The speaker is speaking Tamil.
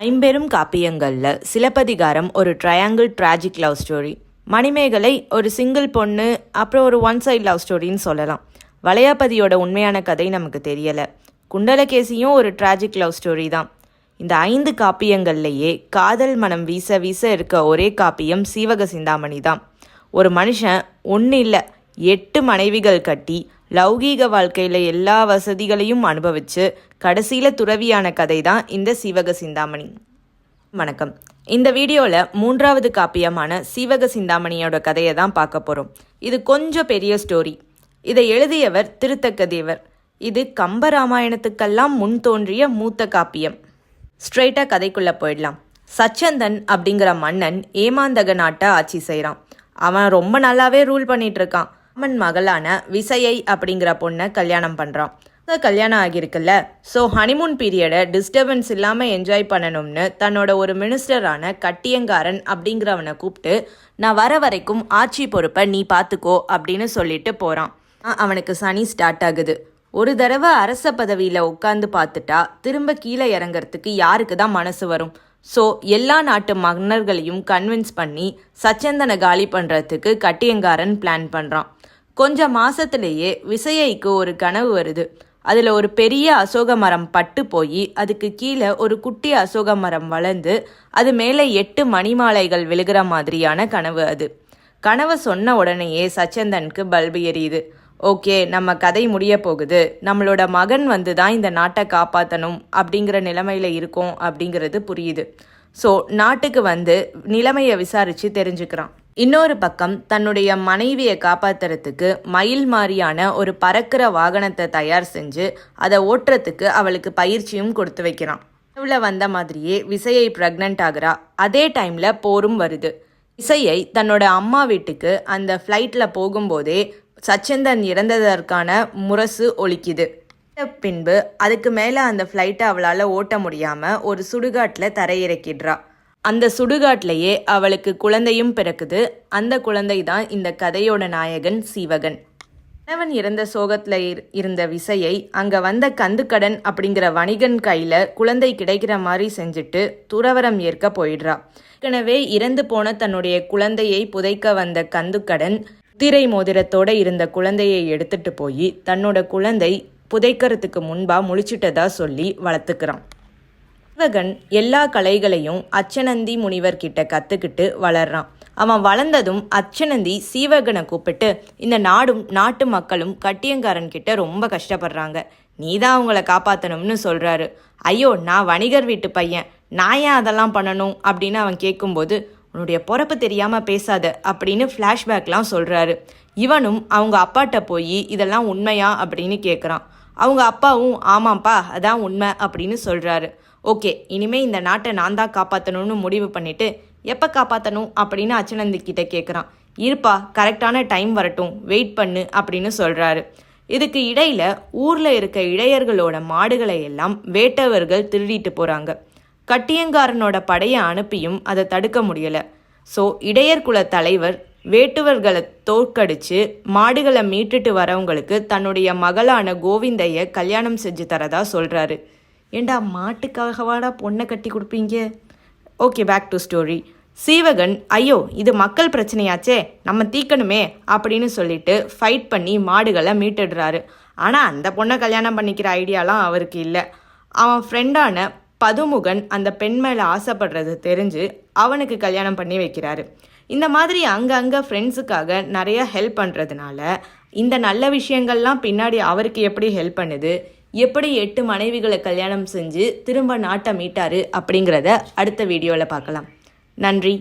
ஐம்பெரும் காப்பியங்களில் சிலப்பதிகாரம் ஒரு triangle tragic love story Manimekalai ஒரு சிங்கிள் பொண்ணு அப்புறம் ஒரு ஒன் சைடு லவ் ஸ்டோரின்னு சொல்லலாம். வளையாபதியோட உண்மையான கதை நமக்கு தெரியலை. குண்டலகேசியும் ஒரு ட்ராஜிக் லவ் ஸ்டோரி தான். இந்த ஐந்து காப்பியங்கள்லேயே காதல் மனம் வீச வீச இருக்க ஒரே காப்பியம் சீவக சிந்தாமணி தான். ஒரு மனுஷன் ஒன்று இல்லை எட்டு மனைவிகள் கட்டி லௌகீக வாழ்க்கையில் எல்லா வசதிகளையும் அனுபவிச்சு கடைசியில் துறவியான கதை தான் இந்த சீவக சிந்தாமணி. வணக்கம். இந்த வீடியோவில் மூன்றாவது காப்பியமான சீவக சிந்தாமணியோட கதையை தான் பார்க்க போகிறோம் இது கொஞ்சம் பெரிய ஸ்டோரி. இதை எழுதியவர் திருத்தக்க தேவர். இது கம்பராமாயணத்துக்கெல்லாம் முன் தோன்றிய மூத்த காப்பியம். ஸ்ட்ரெயிட்டாக கதைக்குள்ளே போயிடலாம். சச்சந்தன் அப்படிங்கிற மன்னன் ஏமாந்தக நாட்டை ஆட்சி செய்கிறான் அவன் ரொம்ப நல்லாவே ரூல் பண்ணிட்டு இருக்கான். அவன் மகளான விசையை அப்படிங்கிற பொண்ணை கல்யாணம் பண்ணுறான் கல்யாணம் ஆகியிருக்குல்ல. ஸோ ஹனிமூன் பீரியடை டிஸ்டர்பன்ஸ் இல்லாமல் என்ஜாய் பண்ணணும்னு தன்னோட ஒரு மினிஸ்டரான கட்டியங்காரன் அப்படிங்கிறவனை கூப்பிட்டு நான் வர வரைக்கும் ஆட்சி பொறுப்பை நீ பார்த்துக்கோ அப்படின்னு சொல்லிட்டு போகிறான் அவனுக்கு சனி ஸ்டார்ட் ஆகுது. ஒரு தடவை அரச பதவியில் உட்காந்து பார்த்துட்டா திரும்ப கீழே இறங்கிறதுக்கு யாருக்கு தான் மனசு வரும்? ஸோ எல்லா நாட்டு மன்னர்களையும் கன்வின்ஸ் பண்ணி சச்சந்தனை காலி பண்ணுறதுக்கு கட்டியங்காரன் பிளான் பண்ணுறான் கொஞ்சம் மாசத்திலேயே விசையைக்கு ஒரு கனவு வருது. அதில் ஒரு பெரிய அசோக மரம் பட்டு போய் அதுக்கு கீழே ஒரு குட்டி அசோக மரம் வளர்ந்து அது மேலே எட்டு மணிமாலைகள் விழுகிற மாதிரியான கனவு அது. கனவை சொன்ன உடனேயே சச்சந்தனுக்கு பல்பு எரியுது. ஓகே நம்ம கதை முடிய போகுது. நம்மளோட மகன் வந்து தான் இந்த நாட்டை காப்பாற்றணும் அப்படிங்கிற நிலைமையில இருக்கோம் அப்படிங்கிறது புரியுது. ஸோ நாட்டுக்கு வந்து நிலைமையை விசாரித்து தெரிஞ்சுக்கிறான். இன்னொரு பக்கம் தன்னுடைய மனைவியை காப்பாத்துறதுக்கு மயில் மாதிரியான ஒரு பறக்கிற வாகனத்தை தயார் செஞ்சு அதை ஓட்டுறதுக்கு அவளுக்கு பயிற்சியும் கொடுத்து வைக்கிறான். கனவுல வந்த மாதிரியே விசையை ப்ரெக்னென்ட் ஆகுறா. அதே டைம்ல போரும் வருது. விசையை தன்னோட அம்மா வீட்டுக்கு அந்த ஃப்ளைட்டில் போகும்போதே சச்சந்தன் இறந்ததற்கான முரசு ஒழிக்குது பின்பு அதுக்கு மேலே அந்த ஃப்ளைட்டை அவளால் ஓட்ட முடியாமல் ஒரு சுடுகாட்டில் தரையிறக்கிடுறா. அந்த சுடுகாட்டிலேயே அவளுக்கு குழந்தையும் பிறக்குது. அந்த குழந்தை தான் இந்த கதையோட நாயகன் சீவகன். கணவன் இறந்த சோகத்தில் இருந்த விசையை அங்கே வந்த கந்துக்கடன் அப்படிங்கிற வணிகன் கையில் குழந்தை கிடைக்கிற மாதிரி செஞ்சுட்டு துறவரம் ஏற்க போயிடுறா. ஏற்கனவே இறந்து போன தன்னுடைய குழந்தையை புதைக்க வந்த கந்துக்கடன் திரை மோதிரத்தோட இருந்த குழந்தையை எடுத்துட்டு போய் தன்னோட குழந்தை புதைக்கிறதுக்கு முன்பா முழிச்சிட்டதா சொல்லி வளர்த்துக்கிறான். சிவகன் எல்லா கலைகளையும் அச்சனந்தி முனிவர் கிட்ட கத்துக்கிட்டு வளர்றான். அவன் வளர்ந்ததும் அச்சனந்தி சீவகனை கூப்பிட்டு இந்த நாடும் நாட்டு மக்களும் கட்டியங்காரன் கிட்ட ரொம்ப கஷ்டப்படுறாங்க. நீ தான் அவங்கள காப்பாற்றணும்னு சொல்றாரு. ஐயோ நான் வணிகர் வீட்டு பையன். நான் ஏன் அதெல்லாம் பண்ணணும்? அப்படின்னு அவன் கேட்கும்போது உன்னுடைய பொறப்பு தெரியாமல் பேசாத அப்படின்னு ஃப்ளாஷ்பேக்லாம் சொல்கிறாரு இவனும் அவங்க அப்பாட்ட போய் இதெல்லாம் உண்மையா? அப்படின்னு கேட்குறான் அவங்க அப்பாவும் ஆமாம்ப்பா அதான் உண்மை அப்படின்னு சொல்கிறாரு ஓகே இனிமே இந்த நாட்டை நான் தான் காப்பாற்றணும்னு முடிவு பண்ணிட்டு எப்போ காப்பாற்றணும் அப்படின்னு அச்சனந்தி கிட்ட கேட்குறான் இருப்பா கரெக்டான டைம் வரட்டும் வெயிட் பண்ணு அப்படின்னு சொல்கிறாரு இதுக்கு இடையில ஊரில் இருக்க இடையர்களோட மாடுகளை எல்லாம் வேட்டவர்கள் திருடிட்டு போகிறாங்க கட்டியங்காரனோட படையை அனுப்பியும் அதை தடுக்க முடியலை. ஸோ இடையர் குல தலைவர் வேட்டுவர்களை தோற்கடிச்சு மாடுகளை மீட்டுட்டு வரவங்களுக்கு தன்னுடைய மகளான கோவிந்தைய கல்யாணம் செஞ்சு தரதா சொல்கிறாரு ஏண்டா மாட்டுக்காகவாடா பொண்ணை கட்டி கொடுப்பீங்க? Okay back to story Seevagan ஐயோ இது மக்கள் பிரச்சனையாச்சே நம்ம தீக்கணுமே அப்படின்னு சொல்லிட்டு ஃபைட் பண்ணி மாடுகளை மீட்டுடுறாரு. ஆனால் அந்த பொண்ணை கல்யாணம் பண்ணிக்கிற ஐடியாலாம் அவருக்கு இல்லை. அவன் ஃப்ரெண்டான பதுமுகன் அந்த பெண் மேலே ஆசைப்படுறது தெரிஞ்சு அவனுக்கு கல்யாணம் பண்ணி வைக்கிறாரு. இந்த மாதிரி அங்கங்கே ஃப்ரெண்ட்ஸுக்காக நிறைய ஹெல்ப் பண்ணுறதுனால இந்த நல்ல விஷயங்கள்லாம் பின்னாடி அவருக்கு எப்படி ஹெல்ப் பண்ணுது? எப்படி எட்டு மனைவிகளை கல்யாணம் செஞ்சு திரும்ப நாட்டை மீட்டார் அப்படிங்கிறத அடுத்த வீடியோவில் பார்க்கலாம். நன்றி.